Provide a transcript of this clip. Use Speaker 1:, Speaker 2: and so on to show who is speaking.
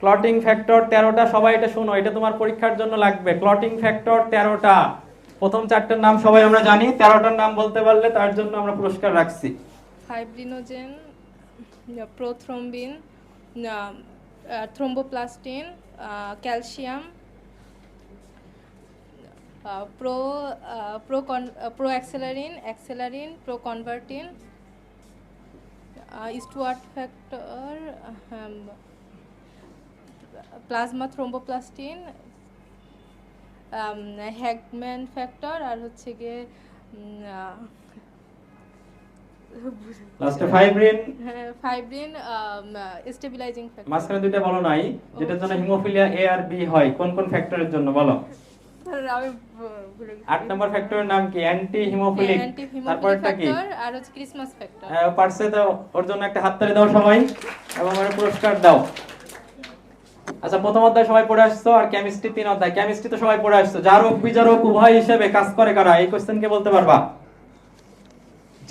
Speaker 1: Clotting factor তেরোটা, সবাই এটা শোনো, এটা তোমার পরীক্ষার জন্য লাগবে। ক্লটিং ফ্যাক্টর তেরোটা। প্রথম চারটার নাম সবাই আমরা জানি, তেরোটার নাম বলতে পারলে তার জন্য আমরা পুরস্কার রাখছি।
Speaker 2: Fibrinogen prothrombin thromboplastin calcium pro pro proaccelerin accelerin proconvertin Stuart factor plasma thromboplastin Hageman factor আর হচ্ছে গিয়ে
Speaker 1: লাস্টে ফাইব্রিন
Speaker 2: হ্যাঁ ফাইব্রিন স্টেবিলাইজিং ফ্যাক্টর
Speaker 1: মাঝখানে দুইটা বলো নাই যেটার জন্য হিমোফিলিয়া এ আর বি হয় কোন কোন ফ্যাক্টরের জন্য বলো। আট নম্বর ফ্যাক্টরের নাম কি? অ্যান্টি হিমোফিলিক তারপরটা কি?
Speaker 2: আর হচ্ছে ক্রিসমাস ফ্যাক্টর
Speaker 1: পারছে তো ওর জন্য একটা হাততালি দাও সবাই এবং ওর পুরস্কার দাও। আচ্ছা প্রথম অধ্যায় সবাই পড়ে আসছো আর কেমিস্ট্রি তিন অধ্যায়। কেমিস্ট্রি তো সবাই পড়ে আসছো। যারক বিজারক উভয় হিসেবে কাজ করে কারা? এই কোশ্চেন কে বলতে পারবা?